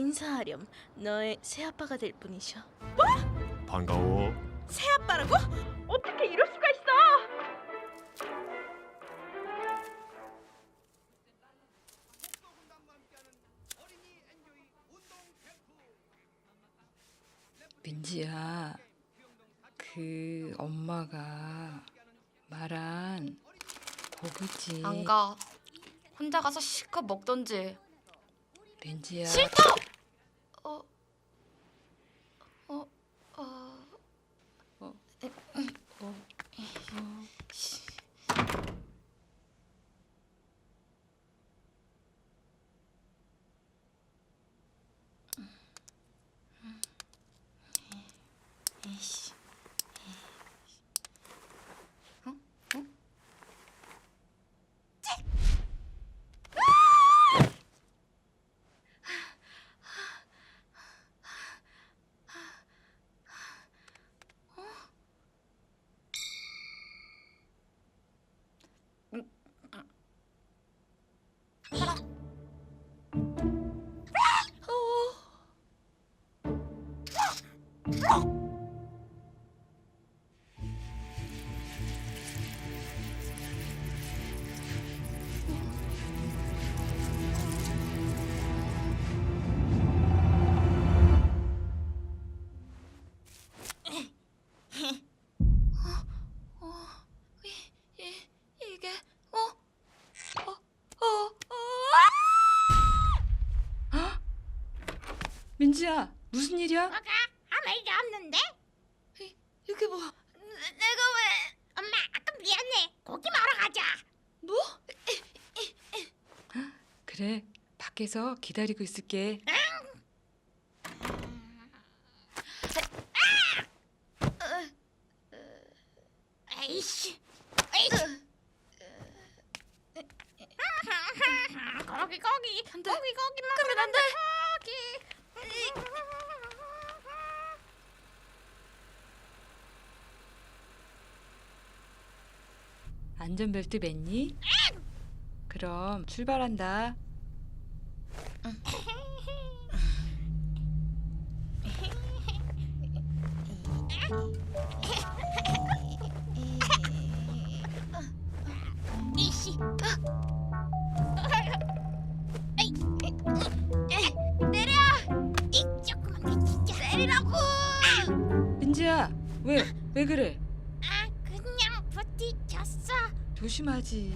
인사하렴. 너의 새 아빠가 될 뿐이셔. 반가워. 새 아빠라고? 어떻게 이럴 수가 있어? 민지야, 그 엄마가 말한 고깃집 안 가. 혼자 가서 실컷 먹던지. 민지야, 싫다. 어. 어. 어. 어. 에, 어, 씨. 에 민지야, 무슨 일이야? 아무 일도 없는데? 이게 뭐? 내가 왜? 엄마 아까 미안해 고기 먹으러 가자 뭐? 그래, 밖에서 기다리고 있을게. 에이씨 에이씨 고기 고기 고기 고기 먹으면 안돼 고기 안전벨트 맸니? 그럼 출발한다. 이씨 내려 이 조그만 게 진짜 내리라고 민지야, 왜? 왜 그래? 아 부딪혔어 조심하지.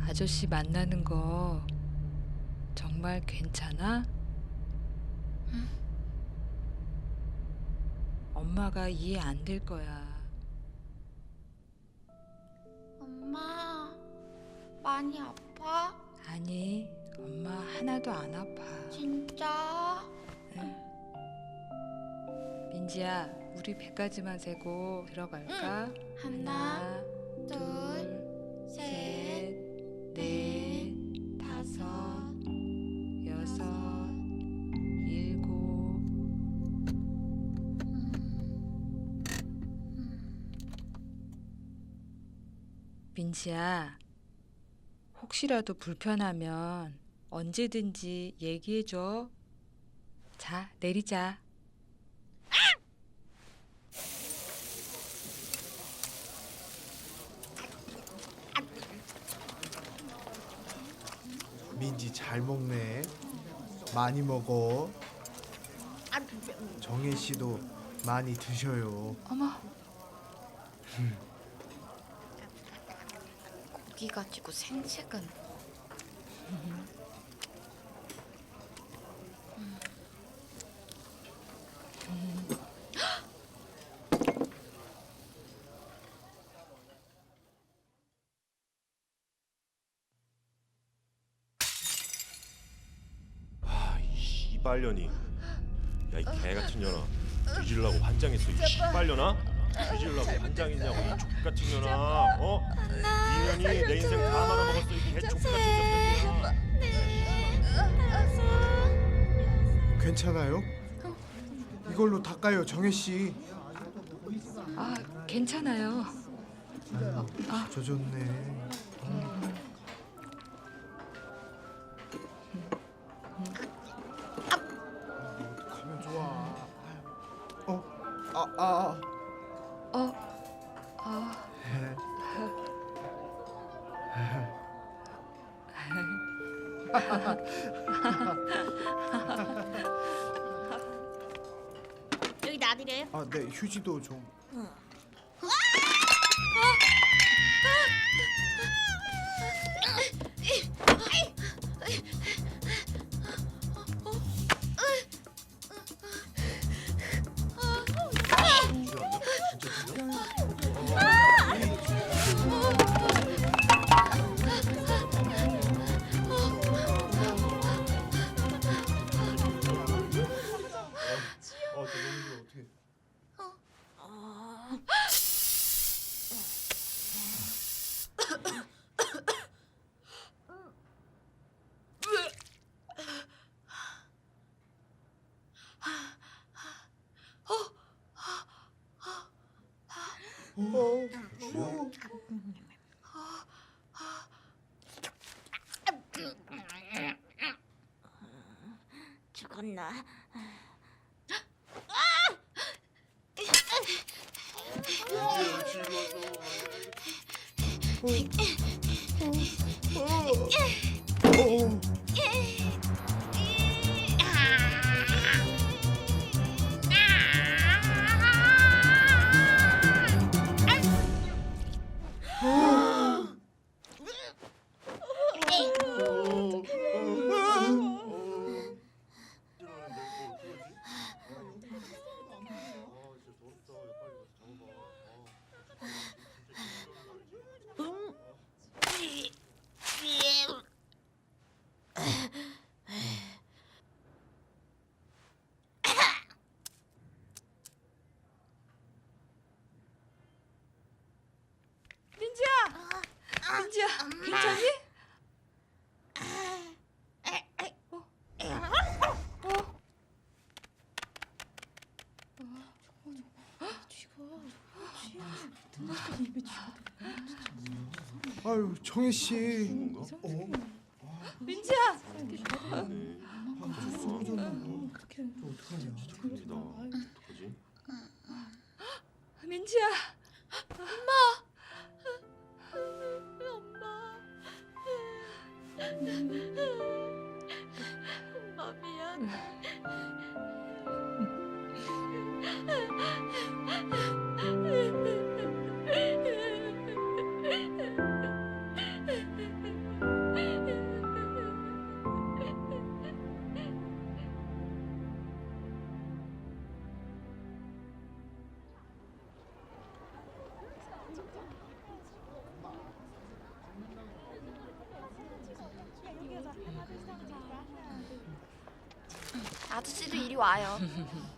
아저씨 만나는 거 정말 괜찮아? 엄마가 이해 안 될 거야. 엄마 많이 아파? 아니, 엄마 하나도 안 아파. 진짜? 민지야, 우리 배까지만 세고 들어갈까? 하나, 둘, 셋, 넷, 다섯, 여섯, 일곱. 민지야, 혹시라도 불편하면 언제든지 얘기해줘. 자, 내리자. 민지 잘 먹네. 많이 먹어. 정혜 씨도 많이 드셔요. 어머, 고기 가지고 생색은 아, 씨발년이. 야, 이 개 같은 년아. 뒤질라고 환장했어. 이 씨발년아. 뒤질라고 환장했냐고 이 족 같은 년아. 어? 이 년이 내 인생 다 말아먹었어. 이 개족 같은 년아. 괜찮아요? 이걸로 닦아요, 정혜 씨. 아, 괜찮아요. 젖었네. 아. 어. 아. 여기 놔드려요. 아, 네. 휴지도 좀. 죽었나? 민 아유 정혜 씨. 민지야, 네. 어떡하냐? 어떡하지? 민지야. 엄마 미안. 아저씨도 이리 와요.